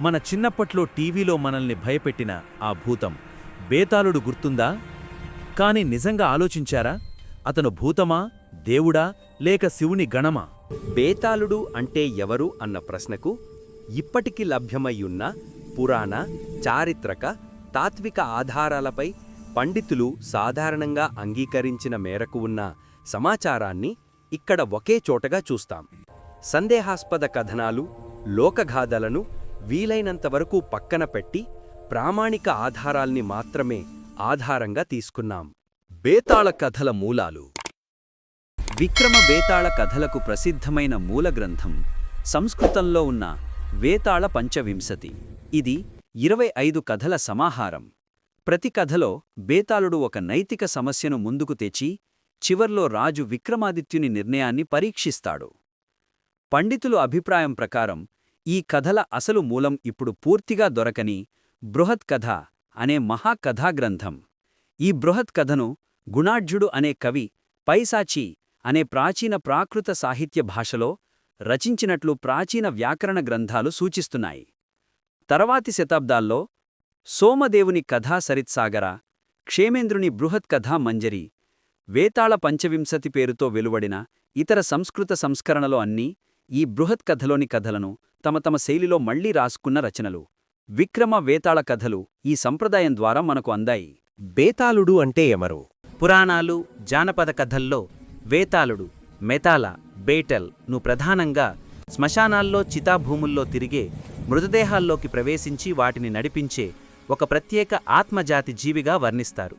మన చిన్నప్పట్లో టీవీలో మనల్ని భయపెట్టిన ఆ భూతం. బేతాళుడు గుర్తుందా? కాని నిజంగా ఆలోచించారా? అతను భూతమా? దేవుడా? లేక శివుని గణమా? బేతాళుడు అంటే ఎవరు అన్న ప్రశ్నకు ఇప్పటికీ లభ్యమయ్యున్న పురాణ చారిత్రక తాత్విక ఆధారాలపై పండితులు సాధారణంగా అంగీకరించిన మేరకు ఉన్న సమాచారాన్ని ఇక్కడ ఒకే చోటగా చూస్తాం. సందేహాస్పద కథనాలు లోకగాథలను వీలైనంతవరకు పక్కన పెట్టి ప్రామాణిక ఆధారాల్ని మాత్రమే ఆధారంగా తీసుకున్నాం. బేతాళ కథల మూలాలు. విక్రమ బేతాళ కథలకు ప్రసిద్ధమైన మూల గ్రంథం సంస్కృతంలో ఉన్న వేతాళ పంచవింశతి. ఇది ఇరవై ఐదు కథల సమాహారం. ప్రతి కథలో బేతాళుడు ఒక నైతిక సమస్యను ముందుకు తెచ్చి చివర్లో రాజు విక్రమాదిత్యుని నిర్ణయాన్ని పరీక్షిస్తాడు. పండితులు అభిప్రాయం ప్రకారం ఈ కథల అసలు మూలం ఇప్పుడు పూర్తిగా దొరకని బృహత్ కథ అనే మహాకథాగ్రంథం. ఈ బృహత్ కథను గుణాఢ్యుడు అనే కవి పైసాచి అనే ప్రాచీన ప్రాకృత సాహిత్య భాషలో రచించినట్లు ప్రాచీన వ్యాకరణ గ్రంథాలు సూచిస్తున్నాయి. తర్వాతి శతాబ్దాల్లో సోమదేవుని కథా సరిత్సాగర క్షేమేంద్రుని బృహత్ కథా మంజరి వేతాళ పంచవింశతి పేరుతో వెలువడిన ఇతర సంస్కృత సంస్కరణలో అన్నీ ఈ బృహత్ కథలోని కథలను తమ తమ శైలిలో మళ్ళీ రాసుకున్న రచనలు. విక్రమ వేతాళ కథలు ఈ సంప్రదాయం ద్వారా మనకు అందాయి. బేతాళుడు అంటే ఎవరు? పురాణాలు జానపద కథల్లో వేతాళుడు మెతాల బేటల్ను ప్రధానంగా శ్మశానాల్లో చితాభూముల్లో తిరిగే మృతదేహాల్లోకి ప్రవేశించి వాటిని నడిపించే ఒక ప్రత్యేక ఆత్మజాతి జీవిగా వర్ణిస్తారు.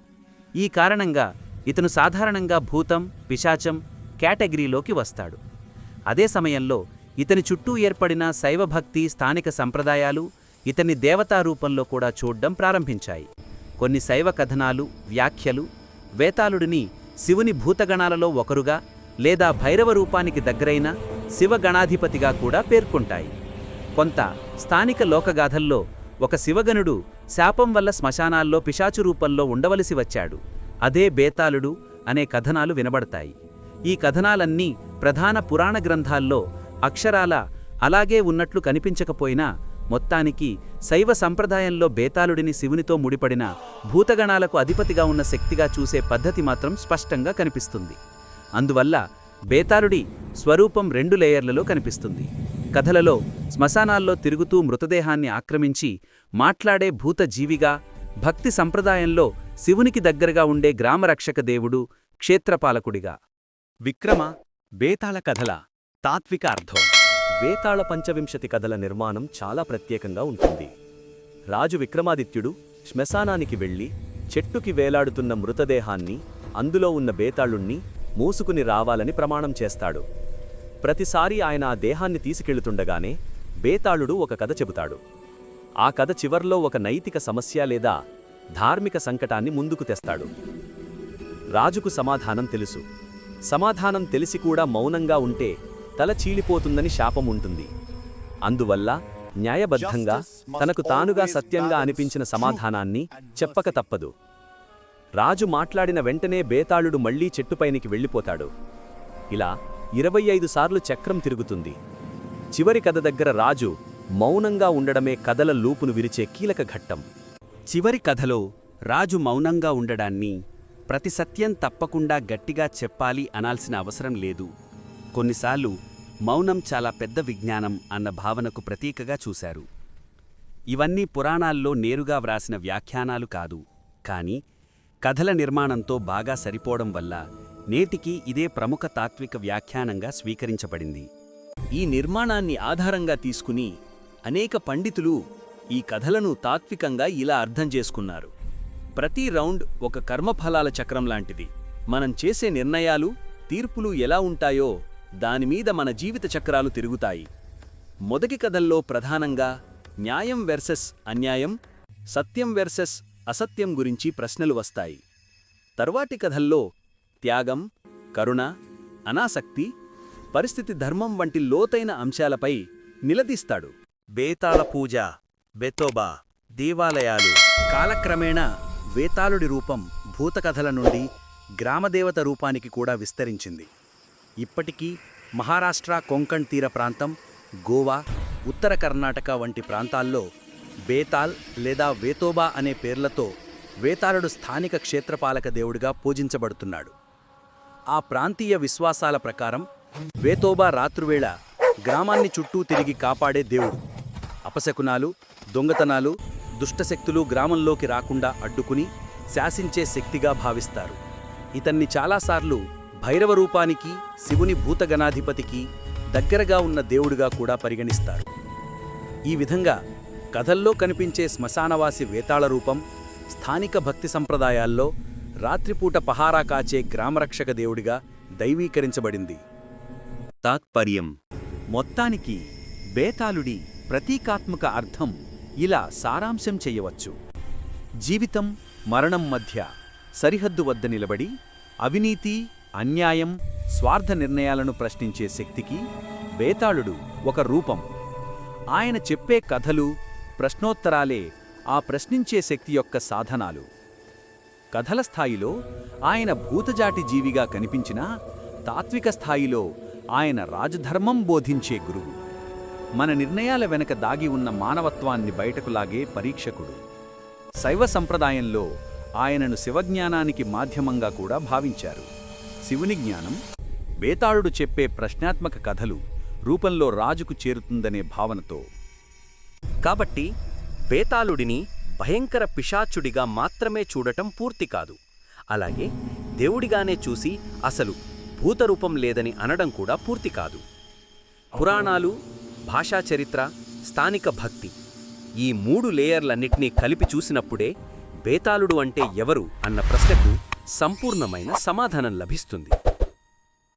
ఈ కారణంగా ఇతను సాధారణంగా భూతం పిశాచం కేటగిరీలోకి వస్తాడు. అదే సమయంలో ఇతని చుట్టూ ఏర్పడిన శైవభక్తి స్థానిక సంప్రదాయాలు ఇతని దేవతా రూపంలో కూడా చూడ్డం ప్రారంభించాయి. కొన్ని శైవ కథనాలు వ్యాఖ్యలు వేతాళుడిని శివుని భూతగణాలలో ఒకరుగా లేదా భైరవ రూపానికి దగ్గరైన శివగణాధిపతిగా కూడా పేర్కొంటాయి. కొంత స్థానిక లోకగాథల్లో ఒక శివగణుడు శాపం వల్ల శ్మశానాల్లో పిశాచు రూపంలో ఉండవలసి వచ్చాడు. అదే బేతాళుడు అనే కథనాలు వినబడతాయి. ఈ కథనాలన్నీ ప్రధాన పురాణ గ్రంథాల్లో అక్షరాల అలాగే ఉన్నట్లు కనిపించకపోయినా మొత్తానికి శైవ సంప్రదాయంలో బేతాళుడిని శివునితో ముడిపడిన భూతగణాలకు అధిపతిగా ఉన్న శక్తిగా చూసే పద్ధతి మాత్రం స్పష్టంగా కనిపిస్తుంది. అందువల్ల బేతాళుడి స్వరూపం రెండు లేయర్లలో కనిపిస్తుంది. కథలలో శ్మశానాల్లో తిరుగుతూ మృతదేహాన్ని ఆక్రమించి మాట్లాడే భూత జీవిగా భక్తి సంప్రదాయంలో శివునికి దగ్గరగా ఉండే గ్రామరక్షక దేవుడు క్షేత్రపాలకుడిగా. విక్రమ బేతాళ కథల తాత్విక అర్థం. వేతాళ పంచవింశతి కథల నిర్మాణం చాలా ప్రత్యేకంగా ఉంటుంది. రాజు విక్రమాదిత్యుడు శ్మశానానికి వెళ్ళి చెట్టుకి వేలాడుతున్న మృతదేహాన్ని అందులో ఉన్న బేతాళుణ్ణి మూసుకుని రావాలని ప్రమాణం చేస్తాడు. ప్రతిసారి ఆయన ఆ దేహాన్ని తీసుకెళ్తుండగానే బేతాళుడు ఒక కథ చెబుతాడు. ఆ కథ చివర్లో ఒక నైతిక సమస్య లేదా ధార్మిక సంకటాన్ని ముందుకు తెస్తాడు. రాజుకు సమాధానం తెలుసు. సమాధానం తెలిసి కూడా మౌనంగా ఉంటే తల చీలిపోతుందని శాపం ఉంటుంది. అందువల్ల న్యాయబద్ధంగా తనకు తానుగా సత్యంగా అనిపించిన సమాధానాన్ని చెప్పక తప్పదు. రాజు మాట్లాడిన వెంటనే బేతాళుడు మళ్ళీ చెట్టుపైనికి వెళ్ళిపోతాడు. ఇలా ఇరవై ఐదు సార్లు చక్రం తిరుగుతుంది. చివరి కథ దగ్గర రాజు మౌనంగా ఉండడమే కథల లూపును విరిచే కీలక ఘట్టం. చివరి కథలో రాజు మౌనంగా ఉండడాన్ని ప్రతి సత్యం తప్పకుండా గట్టిగా చెప్పాలి అనాల్సిన అవసరం లేదు. కొన్నిసార్లు మౌనం చాలా పెద్ద విజ్ఞానం అన్న భావనకు ప్రతీకగా చూశారు. ఇవన్నీ పురాణాల్లో నేరుగా వ్రాసిన వ్యాఖ్యానాలు కాదు కాని కథల నిర్మాణంతో బాగా సరిపోవడం వల్ల నేటికి ఇదే ప్రముఖ తాత్విక వ్యాఖ్యానంగా స్వీకరించబడింది. ఈ నిర్మాణాన్ని ఆధారంగా తీసుకుని అనేక పండితులు ఈ కథలను తాత్వికంగా ఇలా అర్థం చేసుకున్నారు. ప్రతి రౌండ్ ఒక కర్మఫలాల చక్రం లాంటిది. మనం చేసే నిర్ణయాలు తీర్పులు ఎలా ఉంటాయో దానిమీద మన జీవిత చక్రాలు తిరుగుతాయి. మొదటి కథల్లో ప్రధానంగా న్యాయం వెర్సెస్ అన్యాయం సత్యం వెర్సెస్ అసత్యం గురించి ప్రశ్నలు వస్తాయి. తర్వాటి కథల్లో త్యాగం కరుణ అనాసక్తి పరిస్థితి ధర్మం వంటి లోతైన అంశాలపై నిలదీస్తాడు. బేతాళ పూజ బెతోబా దేవాలయాలు. కాలక్రమేణా వేతాళుడి రూపం భూతకథల నుండి గ్రామదేవత రూపానికి కూడా విస్తరించింది. ఇప్పటికీ మహారాష్ట్ర కొంకణ్ తీర ప్రాంతం గోవా ఉత్తర కర్ణాటక వంటి ప్రాంతాల్లో బేతాల్ లేదా వేతోబా అనే పేర్లతో వేతాళుడు స్థానిక క్షేత్రపాలక దేవుడిగా పూజించబడుతున్నాడు. ఆ ప్రాంతీయ విశ్వాసాల ప్రకారం వేతోబా రాత్రువేళ గ్రామాన్ని చుట్టూ తిరిగి కాపాడే దేవుడు. అపశకునాలు దొంగతనాలు దుష్టశక్తులు గ్రామంలోకి రాకుండా అడ్డుకుని శాసించే శక్తిగా భావిస్తారు. ఇతన్ని చాలాసార్లు భైరవ రూపానికి శివుని భూతగణాధిపతికి దగ్గరగా ఉన్న దేవుడిగా కూడా పరిగణిస్తారు. ఈ విధంగా కథల్లో కనిపించే శ్మశానవాసి వేతాళ రూపం స్థానిక భక్తి సంప్రదాయాల్లో రాత్రిపూట పహారా కాచే గ్రామరక్షక దేవుడిగా దైవీకరించబడింది. తాత్పర్యం. మొత్తానికి బేతాళుడి ప్రతీకాత్మక అర్థం ఇలా సారాంశం చెయ్యవచ్చు జీవితం మరణం మధ్య సరిహద్దు వద్ద నిలబడి అవినీతి అన్యాయం స్వార్థ నిర్ణయాలను ప్రశ్నించే శక్తికి బేతాళుడు ఒక రూపం. ఆయన చెప్పే కథలు ప్రశ్నోత్తరాలే ఆ ప్రశ్నించే శక్తి యొక్క సాధనాలు. కథల స్థాయిలో ఆయన భూతజాటి జీవిగా కనిపించినా తాత్విక స్థాయిలో ఆయన రాజధర్మం బోధించే గురువు. మన నిర్ణయాల వెనక దాగి ఉన్న మానవత్వాన్ని బయటకు లాగే పరీక్షకుడు. శైవ సంప్రదాయంలో ఆయనను శివజ్ఞానానికి మాధ్యమంగా కూడా భావించారు. శివుని జ్ఞానం బేతాళుడు చెప్పే ప్రశ్నాత్మక కథలు రూపంలో రాజుకు చేరుతుందనే భావనతో. కాబట్టి బేతాళుడిని భయంకర పిశాచుడిగా మాత్రమే చూడటం పూర్తి కాదు. అలాగే దేవుడిగానే చూసి అసలు భూతరూపం లేదని అనడం కూడా పూర్తి కాదు. పురాణాలు భాషా చరిత్ర స్థానిక భక్తి ఈ మూడు లేయర్లన్నిటినీ కలిపి చూసినప్పుడే బేతాళుడు అంటే ఎవరు అన్న ప్రశ్నకు సంపూర్ణమైన సమాధానం లభిస్తుంది.